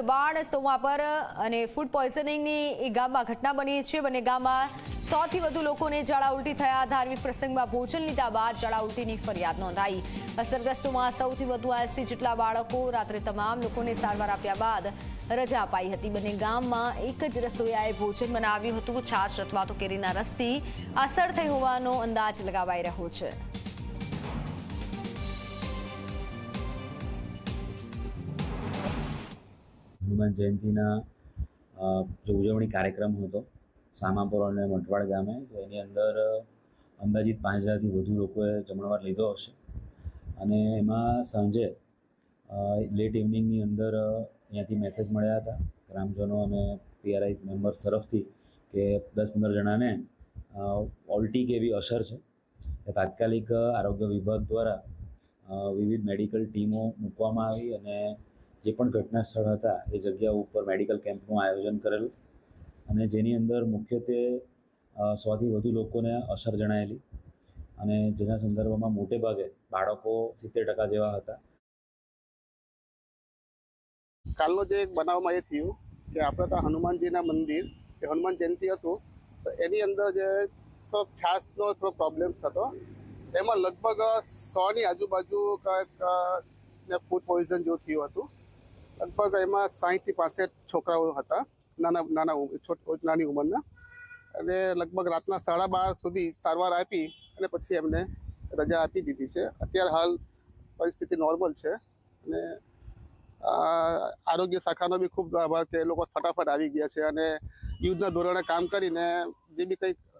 બાળ સોમાપર અને ફૂડ પોઈઝનિંગની ગામમાં ઘટના બની છે. બંને ગામમાં સોથી વધુ લોકોને ઝાડા ઉલટી થયા. ધાર્મિક પ્રસંગમાં ભોજન લીધા બાદ ઝાડા ઉલટીની ફરિયાદ નોંધાઈ. અસરગ્રસ્તોમાં સૌથી વધુ એસી જેટલા બાળકો રાત્રે તમામ લોકોને સારવાર આપ્યા બાદ રજા અપાઈ હતી. બંને ગામમાં એક જ રસોઈયાએ ભોજન બનાવ્યું હતું. છાશ અથવા તો કેરીના રસથી અસર થઈ હોવાનો અંદાજ લગાવાઈ રહ્યો છે. હનુમાન જયંતિના જે ઉજવણી કાર્યક્રમ હતો, સામાપુર અને મટવાડ ગામે, તો એની અંદર અંદાજિત પાંચ હજારથી વધુ લોકોએ જમણવાર લીધો હશે. અને એમાં સાંજે લેટ ઇવનિંગની અંદર અહીંયાથી મેસેજ મળ્યા હતા ગ્રામજનો અને પીઆરઆઈ મેમ્બર્સ તરફથી કે દસ પંદર જણાને ઓલ્ટી કે એવી અસર છે એ તાત્કાલિક આરોગ્ય વિભાગ દ્વારા વિવિધ મેડિકલ ટીમો મૂકવામાં આવી અને જે પણ ઘટના સ્થળ હતા, એ જગ્યા ઉપર મેડિકલ કેમ્પનું આયોજન કરેલું અને જેની અંદર મુખ્યત્વે સોથી વધુ લોકોને અસર જણાયેલી અને જેના સંદર્ભમાં મોટે ભાગે બાળકો સિત્તેર ટકા જેવા હતા. કાલનો જે એક બનાવમાં એ થયું કે આપણે તો હનુમાનજીના મંદિર, એ હનુમાન જયંતિ હતું, તો એની અંદર જે થોડોક છાસનો થોડો પ્રોબ્લેમ્સ હતો. એમાં લગભગ સોની આજુબાજુ કંઈક ફૂડ પોઈઝન જેવું થયું હતું. લગભગ એમાં સાહીઠથી પાસઠ છોકરાઓ હતા, નાના નાના નાની ઉંમરના. અને લગભગ રાતના સાડા બાર સુધી સારવાર આપી અને પછી એમને રજા આપી દીધી છે. અત્યારે હાલ પરિસ્થિતિ નોર્મલ છે અને આરોગ્ય શાખાનો બી ખૂબ આભાર કે એ લોકો ફટાફટ આવી ગયા છે અને યુદ્ધના ધોરણે કામ કરીને જે બી કંઈક